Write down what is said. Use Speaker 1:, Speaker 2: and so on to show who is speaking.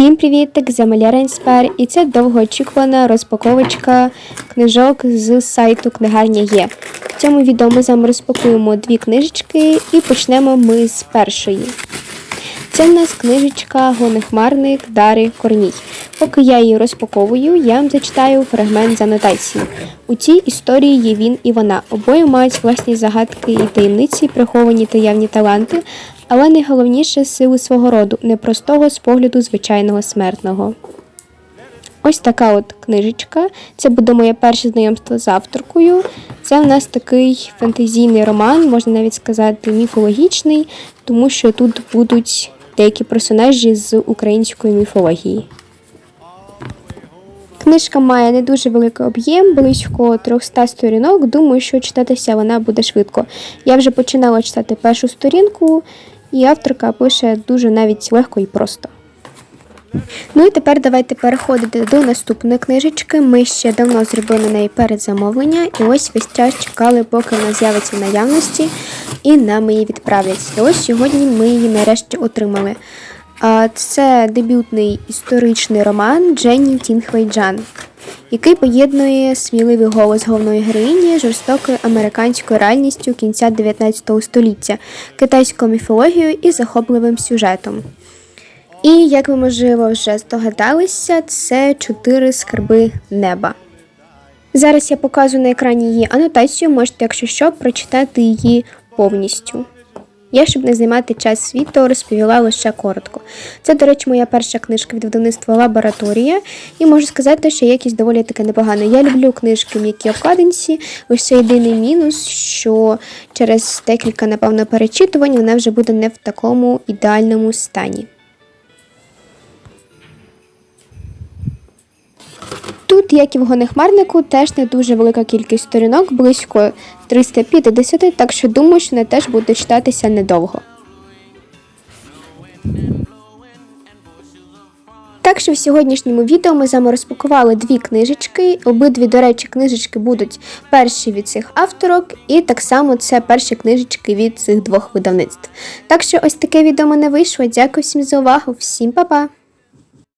Speaker 1: Всім привіт! Так з Амелія Рейнспер, і це довгоочікувана розпаковочка книжок з сайту Книгарня Є. В цьому відео ми вами розпакуємо дві книжечки і почнемо ми з першої. Це в нас книжечка Гонехмарник Дари Корній. Поки я її розпаковую, я вам зачитаю фрагмент з анотації. У цій історії є він і вона. Обоє мають власні загадки і таємниці, приховані та явні таланти, але найголовніше сили свого роду, непростого з погляду звичайного смертного. Ось така от книжечка. Це буде моє перше знайомство з авторкою. Це в нас такий фентезійний роман, можна навіть сказати, міфологічний, тому що тут будуть деякі персонажі з української міфології. Книжка має не дуже великий об'єм, близько 300 сторінок. Думаю, що читатися вона буде швидко. Я вже починала читати першу сторінку, і авторка пише дуже навіть легко і просто. Ну і тепер давайте переходити до наступної книжечки. Ми ще давно зробили на неї передзамовлення, і ось весь час чекали, поки вона з'явиться в наявності, і нам її відправлять. І ось сьогодні ми її нарешті отримали. Це дебютний історичний роман Дженні Тінхвейджан, який поєднує сміливий голос головної героїні жорстокою американською реальністю кінця 19 століття, китайською міфологією і захопливим сюжетом. І, як ви можливо вже здогадалися, це чотири скарби неба. Зараз я показую на екрані її анотацію, можете, якщо що, прочитати її повністю. Я, щоб не займати час світу, розповіла лише коротко. Це, до речі, моя перша книжка від видавництва Лабораторія, і можу сказати, що якість доволі таки непогана. Я люблю книжки м'які обкладинці. Лише єдиний мінус, що через декілька, напевно, перечитувань вона вже буде не в такому ідеальному стані. Тут, як і в гонехмарнику, теж не дуже велика кількість сторінок, близько 350, так що думаю, що не теж буде читатися недовго. Так що в сьогоднішньому відео ми з вами розпакували дві книжечки. Обидві, до речі, книжечки будуть перші від цих авторок, і так само це перші книжечки від цих двох видавництв. Так що ось таке відео мене вийшло. Дякую всім за увагу, всім па-па!